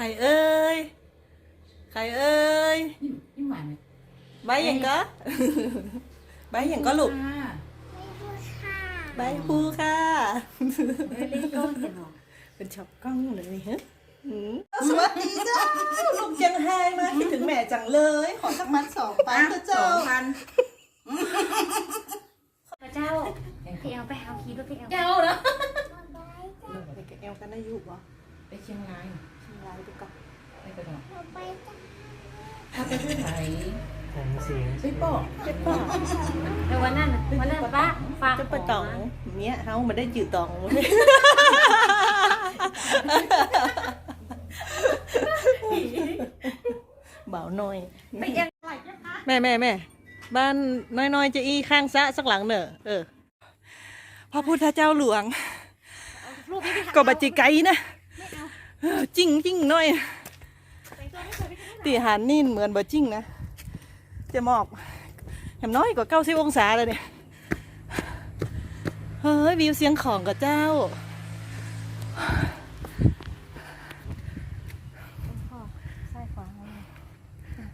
ใครเอ้ย ใครเอ้ยยิ้มยิ้มหวานไหมใบหยังก็ ใบหยังก็ลูกค่ะใบภูค่ะ เอ้ยเล่นก้นกันเหรอเป็นช็อปกล้องเลยฮะอืมสวัสดีเจ้า ลูกเจียงไฮ้มาคิดถึงแม่จังเลย ขอสักมัดสองปันเถอะสเจ้าองพันพระเจ้าพี่เอาไปเอาคีด้วยพี่เอาเจ้าเนาะไปกับแอลกันได้อยู่ปะไปเชียงรายเชี ยงรายไปก่อนไปกระดองถ้าไปที่ไหนผมเสียงไปปอกเจ็บป่ะเดี๋ยววันนั้นน่ะวันนั้นป้าฝากจะไปตองเนี้ยเฮามาได้จืดตองเบาหน่อยไปเอ็งแม่แม่แม่บ้านน้อยๆจะอีข้างซะสักหลังเนอะเออพระพุทธเจ้าหลวงรูปพี่พี่ก็บัจิไกนะ จริงจิ้งหน่อยตีหันนี่เหมือนบ่จิ้งนะจะมอกเหมน้อยกว่าเก้าสิบองศาเลยเนี่ยเฮ้ยวิวเสียงของกับเจ้า พ่อซ้ายขวาเอาเลย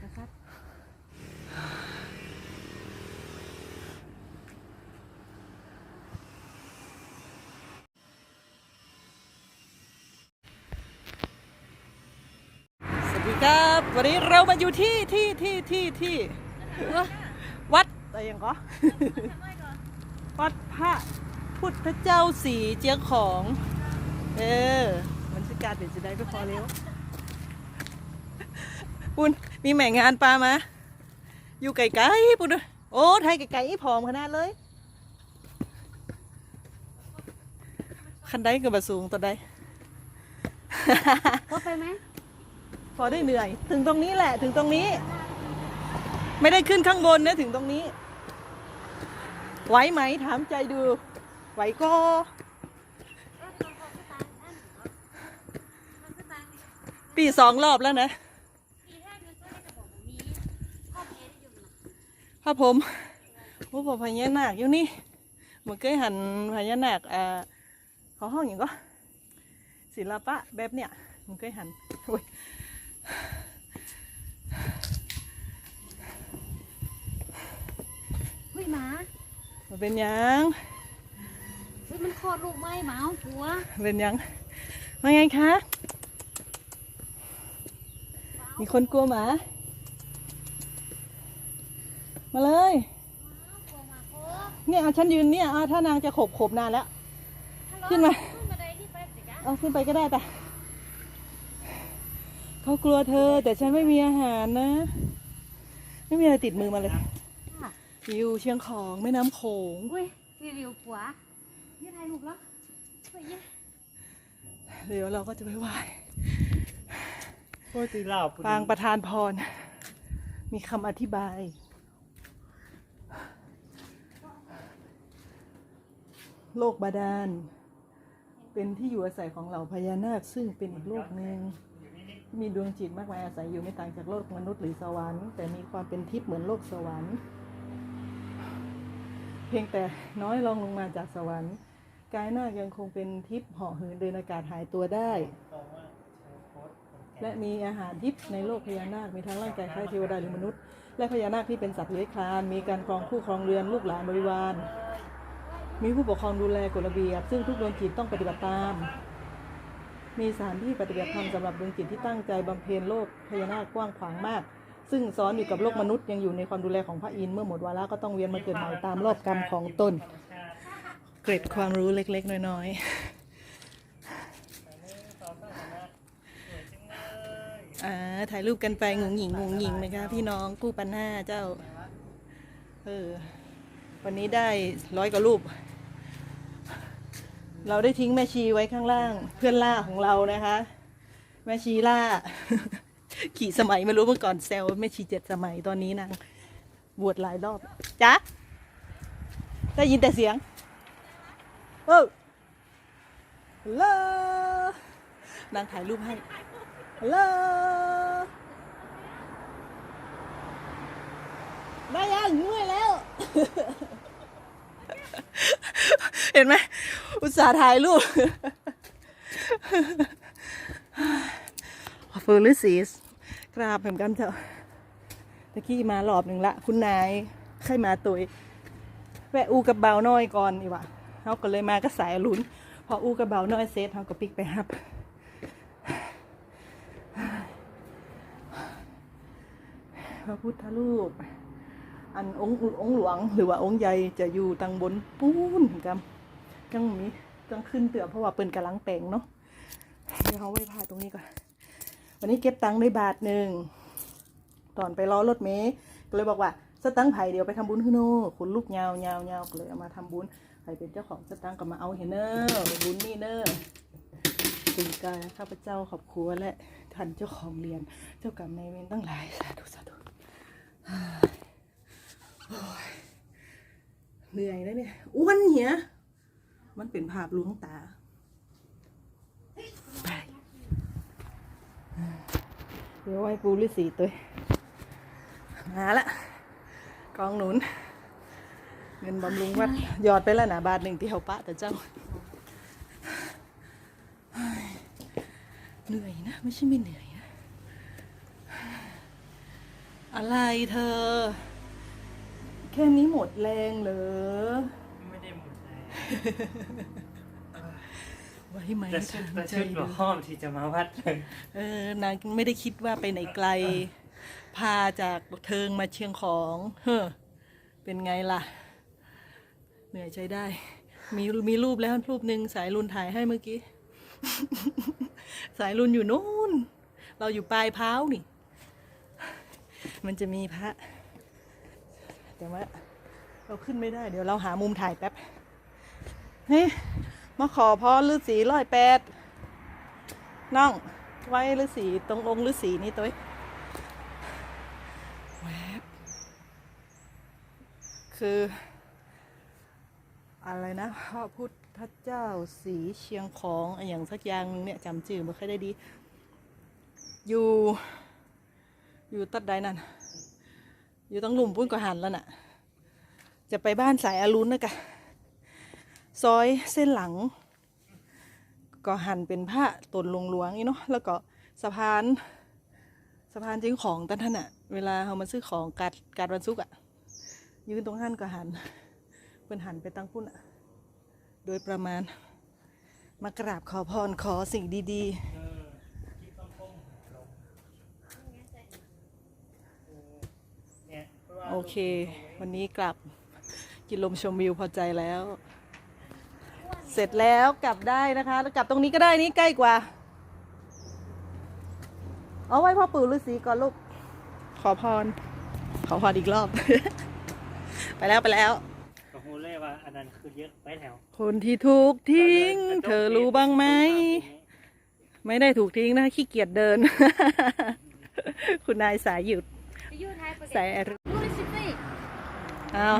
กระซับ สวัสดี ครับ วันนี้เรามาอยู่ที่ที่ที่ที่ที่วัดอะไรอย่างก็วัดพระพุทธเจ้าสีเจียงของ เออมันจะการเดี๋ยวจะได้ไปพอเร็วปุณมีแหม่งานปลามาอยู่ไกลๆปุณโอ้ไทยไกลๆผอมขนาดเลยคันได้กับบสูงตัวใดก็ไปไหม พอได้เหนื่อย ถึงตรงนี้แหละถึงตรงนี้ ไม่ได้ขึ้นข้างบนนะถึงตรงนี้ ไหวไหมถามใจดู ไหวก็ปีสองรอบแล้วนะพระผมโอ้บอกพญานาคอยู่นี่เมื่อเคยหันพญานาคอ่าเขาห้องอย่างก็ศิลปะแบบเนี้ยมันเคยหัน โอ้ยเฮ้ยหมามันเป็นหยังเฮ้ยมันคลอดลูกไหมหมาเอาผัวเป็นหยังว่าไงคะ มีคนกลัวหมา มาเลยเนี่ยเอาฉันยืนเนี่ยเอาถ้านางจะขบขบนานแล้วขึ้นมา ขึ้นมาได้ที่ไปสิจ๊ะเอาขึ้นไปก็ได้แต่เขากลัวเธอแต่ฉันไม่มีอาหารนะ ไม่มีอะไรติดมือมาเลย วิวเชียงของแม่น้ำโขงอุ้ยรีวิวผัวยี่ถ่ายรูปแล้วเฮ้ยยี่เดี๋ยวเราก็จะไปไหว้โคตรตีเหล่าปุปางประธานพร มีคำอธิบาย โลกบาดาล เป็นที่อยู่อาศัยของเหล่าพญานาค ซึ่งเป็นอีกโลกหนึ่งมีดวงจิตมากมายอาศัยอยู่ไม่ต่างจากโลกมนุษย์หรือสวรรค์ แต่มีความเป็นทิพย์เหมือนโลกสวรรค์เพียงแต่น้อยลงลงมาจากสวรรค์กายนาคยังคงเป็นทิพย์เหาะเหินเดินอากาศหายตัวได้ และมีอาหารทิพย์ในโลกพญานาคมีทั้งร่างกายคล้ายเทวดาหรือมนุษย์ และพญานาคที่เป็นสัตว์เลื้อยคลานมีการครองคู่ครองเรือนลูกหลานบริวาร มีผู้ปกครองดูแลกฎระเบียบ ซึ่งทุกดวงจิตต้องปฏิบัติตาม มีสถานที่ปฏิบัติธรรมสำหรับดวงจิตที่ตั้งใจบำเพ็ญโลกพญานาคกว้างขวางมาก ซึ่งซ้อนอยู่กับโลกมนุษย์ยังอยู่ในความดูแลของพระอินทร์เมื่อหมดวาระก็ต้องเวียนมาเกิดใหม่ตามรอบกรรมของตนเกร็ดความรู้เล็ก ๆ น้อยๆอ่าถ่ายรูปกันไปงงหญิงงงหญิงนะคะ พี่น้องกู้ปันห้าเจ้า เออ วันนี้ได้ร้อยกว่ารูป เราได้ทิ้งแม่ชีไว้ข้างล่าง เพื่อนล่าของเรานะคะ แม่ชีล่า ขี่สมัยไม่รู้เมื่อก่อนแซวแม่ชีเจ็ดสมัยตอนนี้นางบวชหลายรอบจ๊ะได้ยินแต่เสียงเออฮัลโหลนางถ่ายรูปให้ฮัลโหลได้ยังเมื่อยแล้ว เห็นไหมอุตส่าห์ถ่ายรูปฟูลิซีส กราบเหมือนกันเถอะตะกี้มารอบหนึ่งละ คุณนายใครมาตัวแวะอูกับเบาน้อยก่อนอีวะเขาก็เลยมาก็สายลุ้น พออูกับเบาน้อยเซตเขาก็ปิกไปฮับพระพุทธรูป อันองค์องค์หลวงหรือว่าองค์ใหญ่จะอยู่ตังบนปูนกันจังมีจังขึ้นเตือเพราะว่าเปิ้นกำลังแปลงเนาะเดี๋ยวเขาไว้พาตรงนี้ก่อน วันนี้เก็บตังค์ได้บาทหนึ่งตอนไปรอรถเมย์ก็เลยบอกว่าสตังค์ไผ่เดี๋ยวไปทำบุญขึ้นโน่คุณลูกยาวยาวยาวก็เลยเอามาทำบุญใครเป็นเจ้าของสตังค์ก็มาเอาเห็นเนอร์บุญนี่เนอร์ถึงกายข้าพเจ้าขอบครัวและท่านเจ้าของเรียนเจ้ากรรมนายเวรตั้งหลายสาธุสาธุเหนื่อยแล้วเนี่ยอ้วนเหี้ยมันเป็นภาพลวงตาไป เดี๋ยวไว้ปูฤาษีตัวมาละกองหนุน เงินบำรุงวัดหยอดไปแล้วนะบาทหนึ่งที่เขาปะแต่เจ้าเหนื่อยนะ ไม่ใช่ไม่เหนื่อยนะอะไรเธอ แค่นี้หมดแรงเหรอ ไม่ได้หมดเลย ไว้ไหมแต่ชุดทางแต่ใจชุดหัเด้วอข้อมที่จะมาวัดเลยเออนางไม่ได้คิดว่าไปไหนไกล พาจากเทิงมาเชียงของ เฮ้อเป็นไงล่ะ เหนื่อยใช้ได้ มีมีรูปแล้วรูปหนึ่งสายรุนถ่ายให้เมื่อกี้ สายรุนอยู่นู้น เราอยู่ปลายเพ้าวนี่ มันจะมีพระ แต่ว่าเราขึ้นไม่ได้ เดี๋ยวเราหามุมถ่ายแป๊บเฮ้ย มาขอพรฤาษีร้อยแปดน้อง ไว้ฤาษีตรงองค์ฤาษีนี่ตัวแวบคือ อะไรนะพระพุทธเจ้าสีเชียงของอะไรอย่างสักอย่างหนึ่งเนี่ยจำชื่อไม่ค่อยได้ดี อยู่ อยู่ตัดใดนั่น อยู่ตั้งหลุมปุ้นก็หันแล้วน่ะ จะไปบ้านสายอรุณนะกะ ซอยเส้นหลัง ก็หันเป็นผ้าตนลงหลวงนี่เนาะแล้วก็สะพานสะพานจิ้งของตันท่านอะเวลาเขามาซื้อของการการวันศุกอะยืนตรงหันก็หันเป็นหันไปตั้งพุ่นอะโดยประมาณ มากราบขอพรขอสิ่งดี ๆ โอเค วันนี้กลับกินลมชมวิวพอใจแล้ว เสร็จแล้วกลับได้นะคะแล้วกลับตรงนี้ก็ได้นี่ใกล้กว่า เอาไว้พ่อปู่ฤาษีก่อนลูก ขอพร ขอพรอีกรอบ ไปแล้วไปแล้วก็ฮู้เลยว่าอันนั้นคือเยอะไปแล้วคนที่ถูกทิ้ง เธอรู้บ้างไหม ไม่ได้ถูกทิ้งนะขี้เกียจเดิน คุณนายสายหยุดไปยูไทยประสายอรุยูนิซิตี้เอา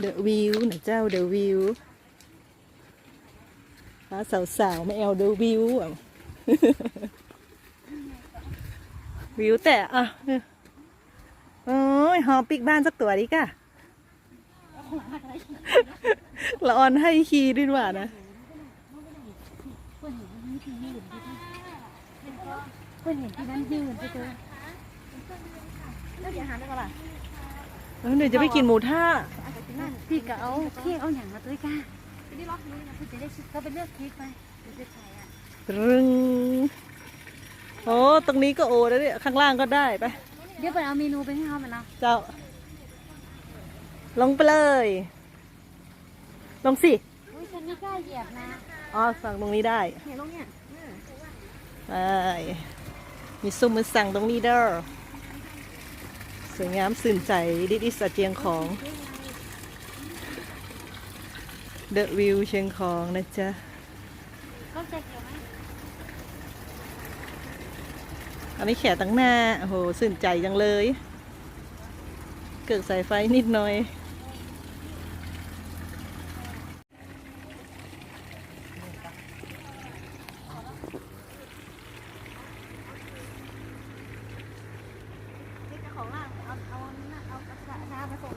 เดอะวิวนะเจ้าเดอะวิวพาสาวๆไม่เอาเดอะวิวอะวิวแต่อะโอ้ยหอมปิกบ้านสักตัวดิก่ะละออนให้คีดีกว่านะเพื่อนเห็นนี่ที่ยืนที่เพื่อนเห็นที่นั้นยืนไปเจอแล้วเดี๋ยวหาได้ปะล่ะแล้วเดี๋ยวจะไปกินหมูท่า นั่นพี่ก็เอาเค้กเอาอย่างมาตัวก้าไปนี่ล็อกนี้นะพี่จะได้ชิดก็ไปเลือกเค้กไปเดี๋ยวจะถ่ายอะรึงโอ้ตรงนี้ก็โอแล้วเนี่ยข้างล่างก็ได้ไปเดี๋ยวไปเอาเมนูไปให้เขามันนะเจ้า ลงไปเลย ลงสิอุ้ยฉันไม่กล้าเหยียบนะอ๋อสั่งตรงนี้ได้เนี่ยลงเนี่ยไปมีซุ้มมือสั่งตรงนี้เด้อสวยงามสื่นใจดิดิสเจียงของ เดอะวิวเชียงของนะจ๊ะก็ใจเกี่ยวไหมอันนี้แขกตั้งหน้า โอ้โหสื่นใจจังเลย เกิดสายไฟนิดหน่อยนี่เจ้าของร้านเอาเอาเอากระสะน้ำมาส่ง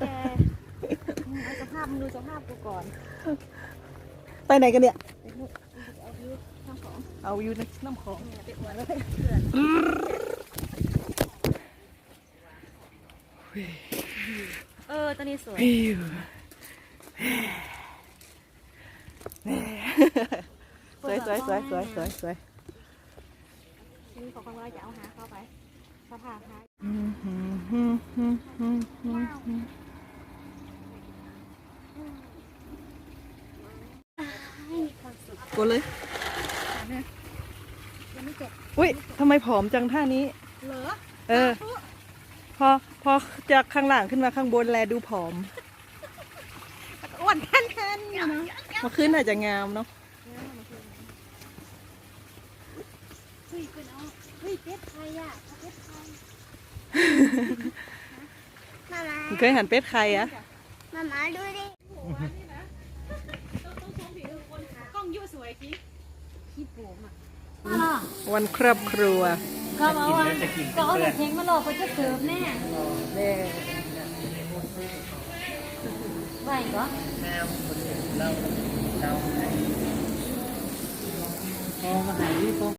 แก เอาสภาพมึงดูสภาพกูก่อนไปไหนกันเนี่ยไเอาอยู่ในน้ำของเออตอนนี้สวยพิวสวยสวยสวยสวยสวยสวยนี่ขอความว่าจะเอาหาเข้าไปสภาพหา กดเลย ยังไม่เจ็บอุ้ยทำไมผอมจังท่านี้ เหรอเออ พอ พอจากข้างหลังขึ้นมาข้างบนแลดูผอม อ้วนแน่นๆอยู่นะมาขึ้นอาจจะงามเนาะเฮ้ยคุณเอาเฮ้ยเป็ดไทยอะเป็ดไทยมามา มึงเคยหันเป็ดใครอะมามาดูดิ กล้องยู่สวยจริงขี้โผมอะวันครอบครัวก็มาว่าก็เอาแต่เพลงมาหลอกไปจะเสิร์ฟแน่ไหวเหรอเราเราเรามาหาที่พวก